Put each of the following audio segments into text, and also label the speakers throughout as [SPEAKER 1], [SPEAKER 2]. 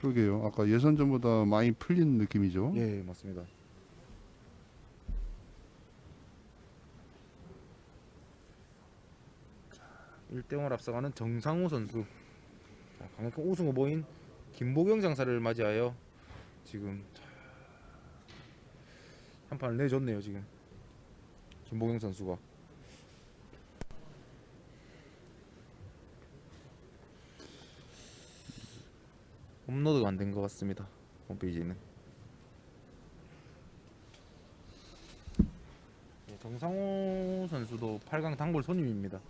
[SPEAKER 1] 그러게요. 아까 예선전보다 많이 풀린 느낌이죠.
[SPEAKER 2] 예, 맞습니다. 자, 1대0을 앞서가는 정상우 선수. 자, 강력한 우승 후보인 김보경 장사를 맞이하여 지금 자, 한 판을 내줬네요, 지금. 김보경 선수가. 업로드가 안 된 것 같습니다. 홈페이지는. 네, 정상호 선수도 8강 단골 손님입니다.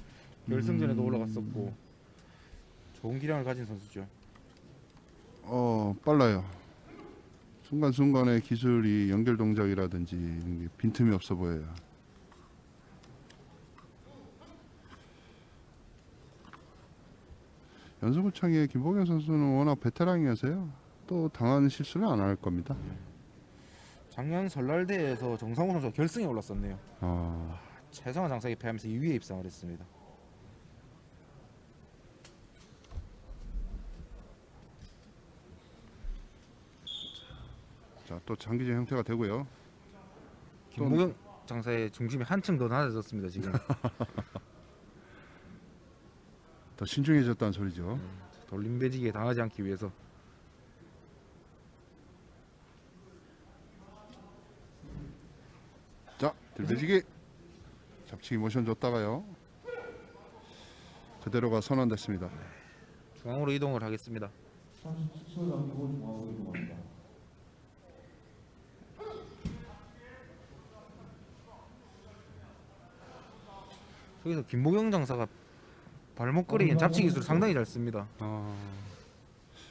[SPEAKER 2] 결승전에도
[SPEAKER 1] 음.
[SPEAKER 2] 올라갔었고 좋은 기량을 가진 선수죠.
[SPEAKER 1] 어 빨라요. 순간순간의 기술이 연결 동작이라든지 이런 게 빈틈이 없어 보여요. 연수구청의 김보경 선수는 워낙 베테랑이어서요. 또 당한 실수는 안할 겁니다.
[SPEAKER 2] 작년 설날 대회에서 정상호 선수가 결승에 올랐었네요.
[SPEAKER 1] 아,
[SPEAKER 2] 최성화 장사에 패하면서 2위에 입상을 했습니다.
[SPEAKER 1] 자, 또 장기전 형태가 되고요.
[SPEAKER 2] 김보경 장사의 중심이 한층 더 낮아졌습니다. 지금
[SPEAKER 1] 더 신중해졌다는 소리죠.
[SPEAKER 2] 돌림배지기에 당하지 않기 위해서
[SPEAKER 1] 자, 들배지기. 잡치기 모션 줬다가요. 그대로가 선언됐습니다.
[SPEAKER 2] 중앙으로 이동을 하겠습니다. 여기서 김보경 장사가 발목걸이 잡치 기술 상당히 잘 씁니다.
[SPEAKER 1] 아,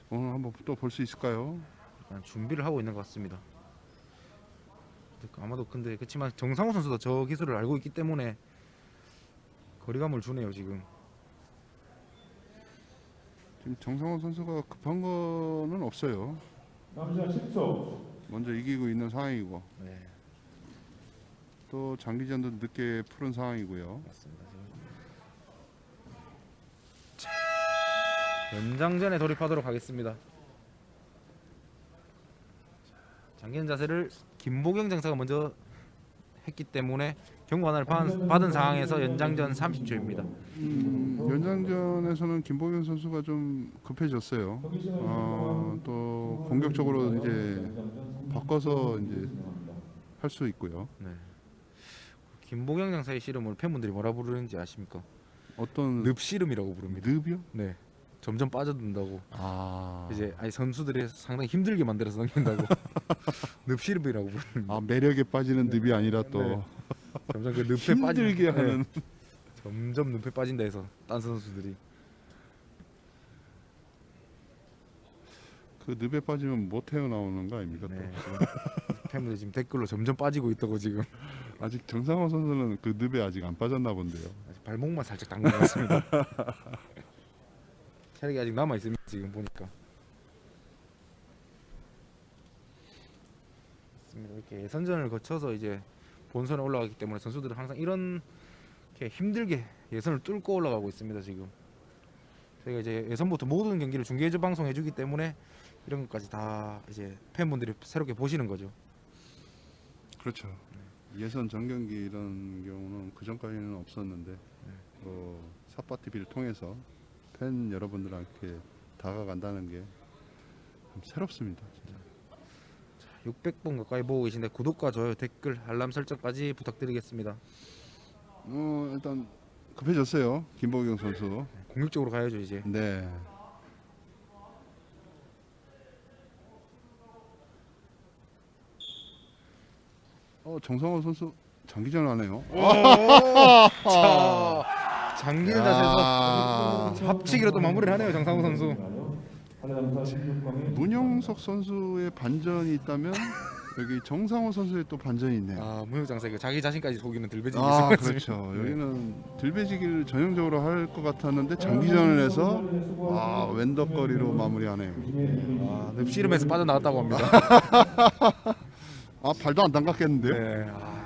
[SPEAKER 1] 오늘 한번 또 볼 수 있을까요?
[SPEAKER 2] 약간 준비를 하고 있는 것 같습니다. 아마도 근데 그렇지만 정상호 선수도 저 기술을 알고 있기 때문에 거리감을 주네요 지금.
[SPEAKER 1] 지금 정상원 선수가 급한 거는 없어요.
[SPEAKER 3] 남자 10초.
[SPEAKER 1] 먼저 이기고 있는 상황이고
[SPEAKER 2] 네
[SPEAKER 1] 또 장기전도 늦게 푸른 상황이고요.
[SPEAKER 2] 맞습니다. 지금. 연장전에 돌입하도록 하겠습니다. 장기전 자세를 김보경 장사가 먼저 했기 때문에 경고 하나를 받은, 받은 상황에서 연장전 30초입니다.
[SPEAKER 1] 음, 연장전에서는 김보경 선수가 좀 급해졌어요. 어, 또 공격적으로 이제 바꿔서 이제 할 수 있고요.
[SPEAKER 2] 네. 김보경 장사의 씨름을 팬분들이 뭐라 부르는지 아십니까?
[SPEAKER 1] 어떤
[SPEAKER 2] 늪 씨름이라고 부릅니다.
[SPEAKER 1] 늪이요?
[SPEAKER 2] 네. 점점 빠져든다고.
[SPEAKER 1] 아,
[SPEAKER 2] 이제 아니 선수들이 상당히 힘들게 만들어서 넘긴다고. 늪 씨름이라고 부릅니다.
[SPEAKER 1] 아 매력에 빠지는 늪이 아니라 또
[SPEAKER 2] 네. 점점 그 늪에 빠지
[SPEAKER 1] 힘들게 하는
[SPEAKER 2] 점점 늪에 빠진다 해서 딴 선수들이
[SPEAKER 1] 그 늪에 빠지면 못 헤어나오는 거 아닙니까? 또?
[SPEAKER 2] 네, 지금 팬분들 지금 댓글로 점점 빠지고 있다고 지금
[SPEAKER 1] 아직 정상호 선수는 그 늪에 아직 안 빠졌나 본데요.
[SPEAKER 2] 아직 발목만 살짝 담근 것 같습니다. 체력이 아직 남아 있습니다. 지금 보니까. 이렇게 예선전을 거쳐서 이제 본선에 올라가기 때문에 선수들은 항상 이런 이렇게 힘들게 예선을 뚫고 올라가고 있습니다. 지금 저희가 이제 예선부터 모든 경기를 중계제 방송해 주기 때문에 이런 것까지 다 이제 팬분들이 새롭게 보시는 거죠.
[SPEAKER 1] 그렇죠. 예선 전경기 이런 경우는 그 전까지는 없었는데 뭐 삿바 TV를 통해서 팬 여러분들한테 다가간다는 게 참 새롭습니다. 진짜.
[SPEAKER 2] 600분 가까이 보고 계신데 구독과 좋아요, 댓글, 알람 설정까지 부탁드리겠습니다.
[SPEAKER 1] 어 일단 급해졌어요. 김보경 선수.
[SPEAKER 2] 공격적으로 가야죠 이제.
[SPEAKER 1] 네. 어 정성호 선수 장기전 하네요.
[SPEAKER 2] 자, 장기전 자세에서
[SPEAKER 1] 야.
[SPEAKER 2] 합치기로 또 마무리를 하네요 정상우 선수.
[SPEAKER 3] 한남사 16강에
[SPEAKER 1] 문영석 선수의 반전이 있다면 여기 정상호 선수의 또 반전이 있네요.
[SPEAKER 2] 아 무역 장사 자기 자신까지 속이는 들배지기
[SPEAKER 1] 아. 그렇죠. 여기는 들배지기를 전형적으로 할 것 같았는데 장기전을 해서 아 웬덕거리로 마무리하네요.
[SPEAKER 2] 아, 늪 씨름에서 빠져나왔다고 합니다.
[SPEAKER 1] 아 발도 안 담갔겠는데요?
[SPEAKER 2] 네. 아,